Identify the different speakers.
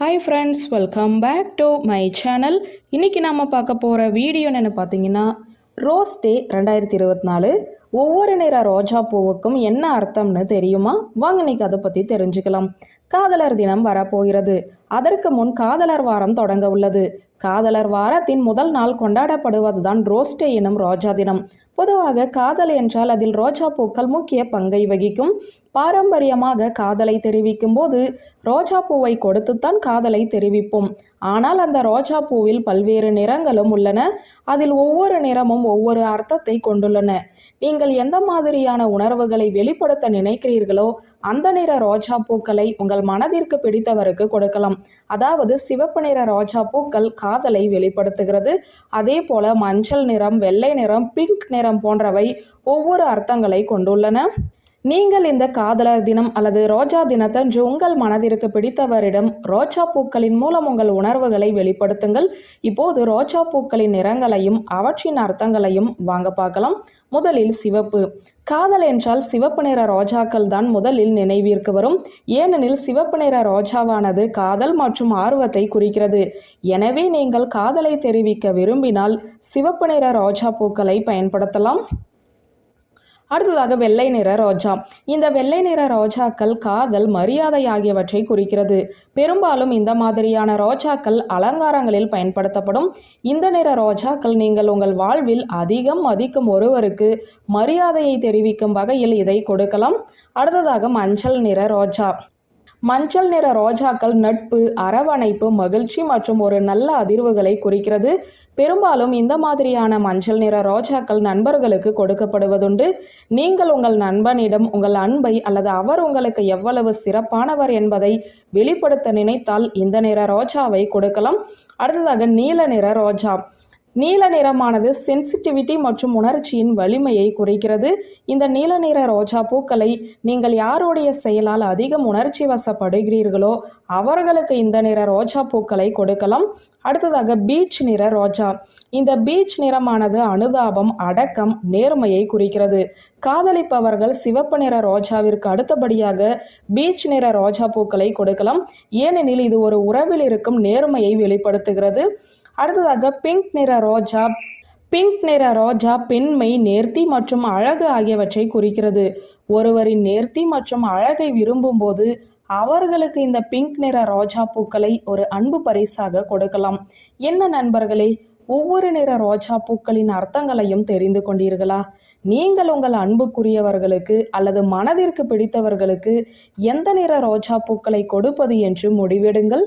Speaker 1: Hi friends welcome back to my channel இன்றைக்கி நம்ம பார்க்க போகிற வீடியோன்னு பார்த்தீங்கன்னா ரோஸ் டே ரெண்டாயிரத்தி இருபத்தி நாலு. ஒவ்வொரு நிற ரோஜா பூவுக்கும் என்ன அர்த்தம்னு தெரியுமா? வாங்க இன்னைக்கு அதை பற்றி தெரிஞ்சுக்கலாம். காதலர் தினம் வரப்போகிறது. அதற்கு முன் காதலர் வாரம் தொடங்க உள்ளது. காதலர் வாரத்தின் முதல் நாள் கொண்டாடப்படுவதுதான் ரோஸ் டே எனும் ரோஜா தினம். பொதுவாக காதல் என்றால் அதில் ரோஜா பூக்கள் முக்கிய பங்கை வகிக்கும். பாரம்பரியமாக காதலை தெரிவிக்கும் போது ரோஜா பூவை கொடுத்துத்தான் காதலை தெரிவிப்போம். ஆனால் அந்த ரோஜா பூவில் பல்வேறு நிறங்களும் உள்ளன. அதில் ஒவ்வொரு நிறமும் ஒவ்வொரு அர்த்தத்தை கொண்டுள்ளன. நீங்கள் எந்த மாதிரியான உணர்வுகளை வெளிப்படுத்த நினைக்கிறீர்களோ அந்த நிற ரோஜா பூக்களை உங்கள் மனதிற்கு பிடித்தவருக்கு கொடுக்கலாம். அதாவது சிவப்பு நிற ரோஜா பூக்கள் காதலை வெளிப்படுத்துகிறது. அதே போல மஞ்சள் நிறம் வெள்ளை நிறம் பிங்க் நிறம் போன்றவை ஒவ்வொரு அர்த்தங்களை கொண்டுள்ளன. நீங்கள் இந்த காதலர் தினம் அல்லது ரோஜா தினத்தன்று உங்கள் மனதிற்கு பிடித்தவரிடம் ரோஜா பூக்களின் மூலம் உங்கள் உணர்வுகளை வெளிப்படுத்துங்கள். இப்போது ரோஜா பூக்களின் நிறங்களையும் அவற்றின் அர்த்தங்களையும் வாங்க பார்க்கலாம். முதலில் சிவப்பு. காதல் என்றால் சிவப்பு நிற ரோஜாக்கள் தான் முதலில் நினைவிற்கு வரும். ஏனெனில் சிவப்பு நிற ரோஜாவானது காதல் மற்றும் ஆர்வத்தை குறிக்கிறது. எனவே நீங்கள் காதலை தெரிவிக்க விரும்பினால் சிவப்பு நிற ரோஜா பூக்களை பயன்படுத்தலாம். அடுத்ததாக வெள்ளை நிற ரோஜா. இந்த வெள்ளை நிற ரோஜாக்கள் காதல் மரியாதை ஆகியவற்றை குறிக்கிறது. பெரும்பாலும் இந்த மாதிரியான ரோஜாக்கள் அலங்காரங்களில் பயன்படுத்தப்படும். இந்த நிற ரோஜாக்கள் நீங்கள் உங்கள் வாழ்வில் அதிகம் மதிக்கும் ஒருவருக்கு மரியாதையை தெரிவிக்கும் வகையில் இதை கொடுக்கலாம். அடுத்ததாக மஞ்சள் நிற ரோஜா. மஞ்சள் நிற ரோஜாக்கள் நட்பு அரவணைப்பு மகிழ்ச்சி மற்றும் ஒரு நல்ல அதிர்வுகளை குறிக்கிறது. பெரும்பாலும் இந்த மாதிரியான மஞ்சள் நிற ரோஜாக்கள் நண்பர்களுக்கு கொடுக்கப்படுவதுண்டு. நீங்கள் உங்கள் நண்பனிடம் உங்கள் அன்பை அல்லது அவர் உங்களுக்கு எவ்வளவு சிறப்பானவர் என்பதை வெளிப்படுத்த நினைத்தால் இந்த நிற ரோஜாவை கொடுக்கலாம். அடுத்ததாக நீல நிற ரோஜா. நீல நிறமானது சென்சிட்டிவிட்டி மற்றும் உணர்ச்சியின் வலிமையை குறைக்கிறது. இந்த நீல நிற ரோஜா பூக்களை நீங்கள் யாருடைய செயலால் அதிகம் உணர்ச்சி வசப்படுகிறீர்களோ அவர்களுக்கு இந்த நிற ரோஜா பூக்களை கொடுக்கலாம். அடுத்ததாக பீச் நிற ரோஜா. இந்த பீச் நிறமானது அனுதாபம் அடக்கம் நேர்மையை குறிக்கிறது. காதலிப்பவர்கள் சிவப்பு நிற ரோஜாவிற்கு அடுத்தபடியாக பீச் நிற ரோஜா பூக்களை கொடுக்கலாம். ஏனெனில் இது ஒரு உறவில் இருக்கும் நேர்மையை வெளிப்படுத்துகிறது. அடுத்ததாக பிங்க் நிற ரோஜா. பிங்க் நிற ரோஜா பெண்மை நேர்த்தி மற்றும் அழகு ஆகியவற்றை குறிக்கிறது. ஒருவரின் நேர்த்தி மற்றும் அழகை விரும்பும்போது அவர்களுக்கு இந்த பிங்க் நிற ரோஜா பூக்களை ஒரு அன்பு பரிசாக கொடுக்கலாம். என்ன நண்பர்களே ஒவ்வொரு நிற ரோஜா பூக்களின் அர்த்தங்களையும் தெரிந்து கொண்டீர்களா? நீங்கள் உங்கள் அன்புக்குரியவர்களுக்கு அல்லது மனதிற்கு பிடித்தவர்களுக்கு எந்த நிற ரோஜா பூக்களை கொடுப்பது என்று முடிவெடுங்கள்.